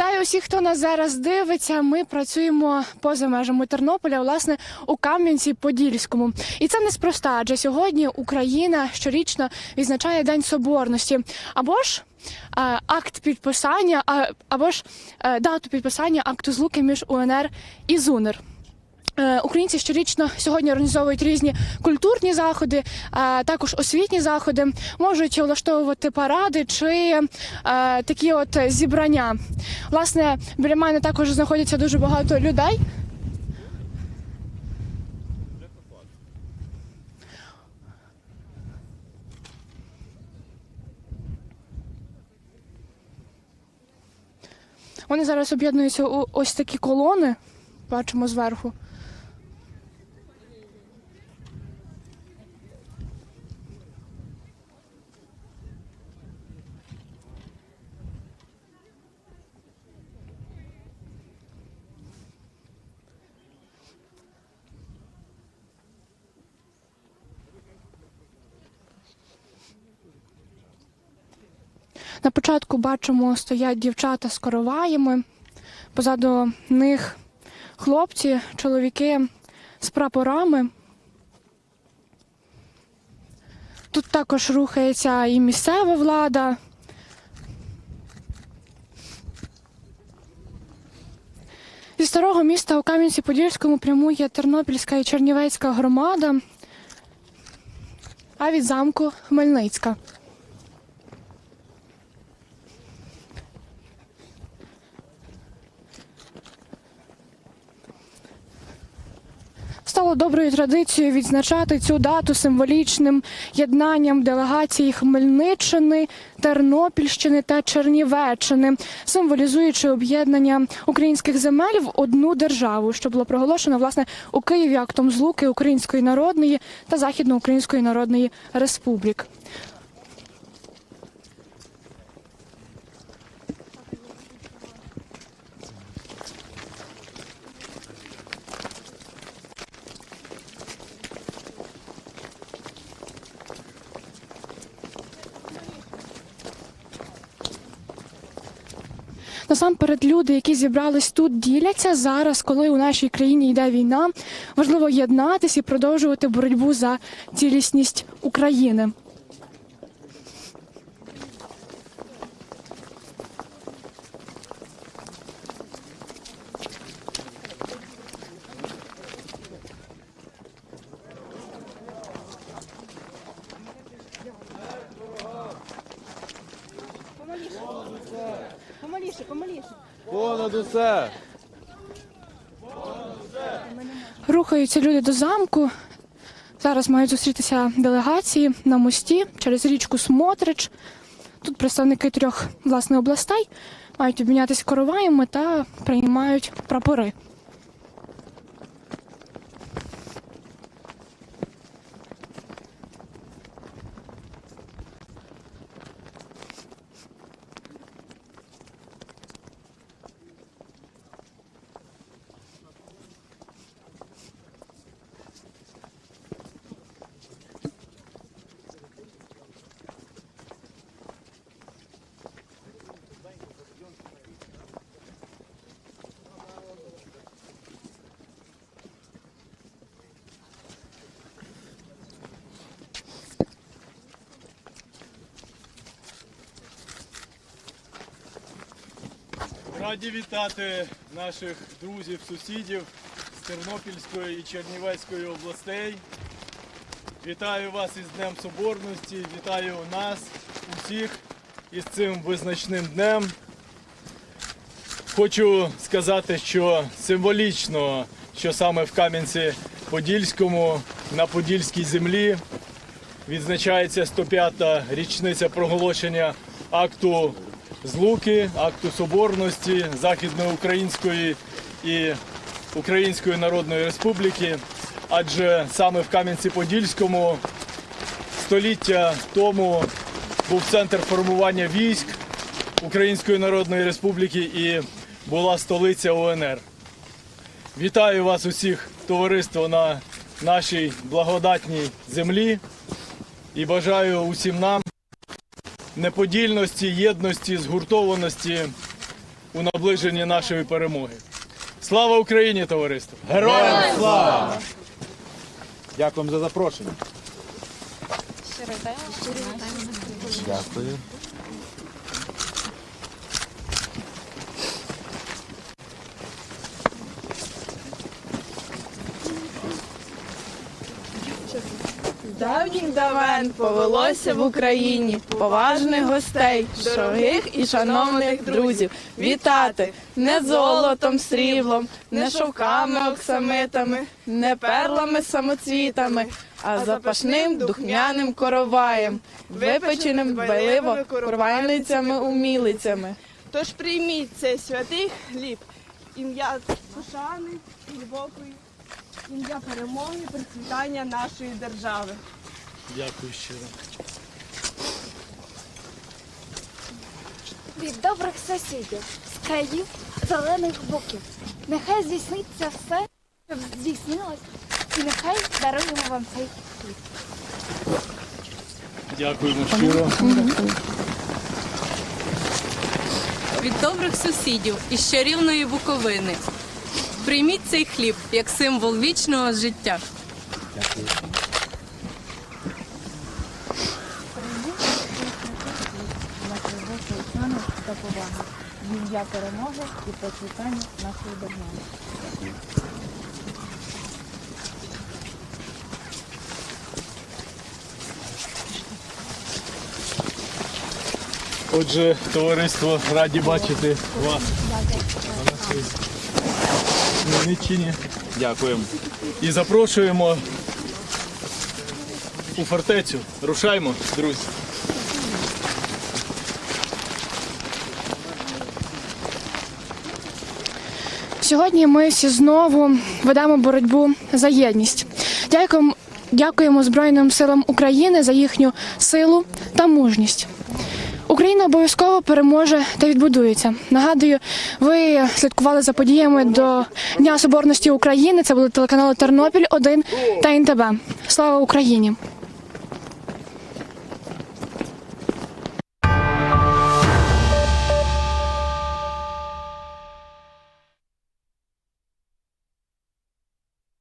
Вітаю усіх, хто нас зараз дивиться. Ми працюємо поза межами Тернополя, власне, у Кам'янці-Подільському. І це неспроста, адже сьогодні Україна щорічно відзначає День Соборності. Або ж е, акт підписання, або ж е, дату підписання акту злуки між УНР і ЗУНР. Е, Українці щорічно сьогодні організовують різні культурні заходи, е, також освітні заходи, можуть влаштовувати паради чи е, такі от зібрання. Власне, біля мене також знаходяться дуже багато людей. Вони зараз об'єднуються у ось такі колони. Бачимо зверху. На початку бачимо, стоять дівчата з короваями. Позаду них хлопці, чоловіки з прапорами. Тут також рухається і місцева влада. Зі старого міста у Кам'янці-Подільському прямує Тернопільська і Чернівецька громада, а від замку Хмельницька. Стало доброю традицією відзначати цю дату символічним єднанням делегацій Хмельниччини, Тернопільщини та Чернівеччини, символізуючи об'єднання українських земель в одну державу, що було проголошено власне у Києві актом злуки Української народної та Західноукраїнської Народної Республік. Насамперед, люди, які зібрались тут, діляться зараз, коли у нашій країні йде війна. Важливо єднатися і продовжувати боротьбу за цілісність України. Помаліше, помаліше. Понад усе! Рухаються люди до замку. Зараз мають зустрітися делегації на мості через річку Смотрич. Тут представники трьох власне областей мають обмінятися короваями та приймають прапори. Раді вітати наших друзів, сусідів з Тернопільської і Чернівецької областей. Вітаю вас із Днем Соборності, вітаю нас усіх із цим визначним днем. Хочу сказати, що символічно, що саме в Кам'янці-Подільському на Подільській землі відзначається 105-та річниця проголошення акту злуки, акту соборності Західноукраїнської і Української Народної Республіки. Адже саме в Кам'янці-Подільському століття тому був центр формування військ Української Народної Республіки і була столиця УНР. Вітаю вас усіх, товариство, на нашій благодатній землі і бажаю усім нам неподільності, єдності, згуртованості у наближенні нашої перемоги. Слава Україні, товариство! Героям слава! Дякуємо за запрошення. Дякую. Давніх давен повелося в Україні поважних гостей, дорогих і шановних друзів. Вітати не золотом, сріблом, не шовками, оксамитами, не перлами самоцвітами, а запашним духмяним короваєм, випеченим байливо коровайницями умілицями. Тож прийміть цей святий хліб, ім'я пошани, глибокої, ім'я перемоги, процвітання нашої держави. Дякую щиро. від добрих сусідів, з країв зелених боків. Нехай здійсниться все, щоб здійснилось, і нехай даруємо вам цей хліб. Дякуємо щиро. від добрих сусідів із чарівної Буковини. Прийміть цей хліб як символ вічного життя. Ім'я перемоги і процвітання нашої держави. Отже, товариство, раді бачити вас Хмельниччині. Дякуємо. І запрошуємо у фортецю. Рушаймо, друзі. Сьогодні ми всі знову ведемо боротьбу за єдність. Дякуємо, дякуємо Збройним силам України за їхню силу та мужність. Україна обов'язково переможе та відбудується. Нагадую, ви слідкували за подіями до Дня Соборності України. Це були телеканали Тернопіль 1 та НТБ. Слава Україні!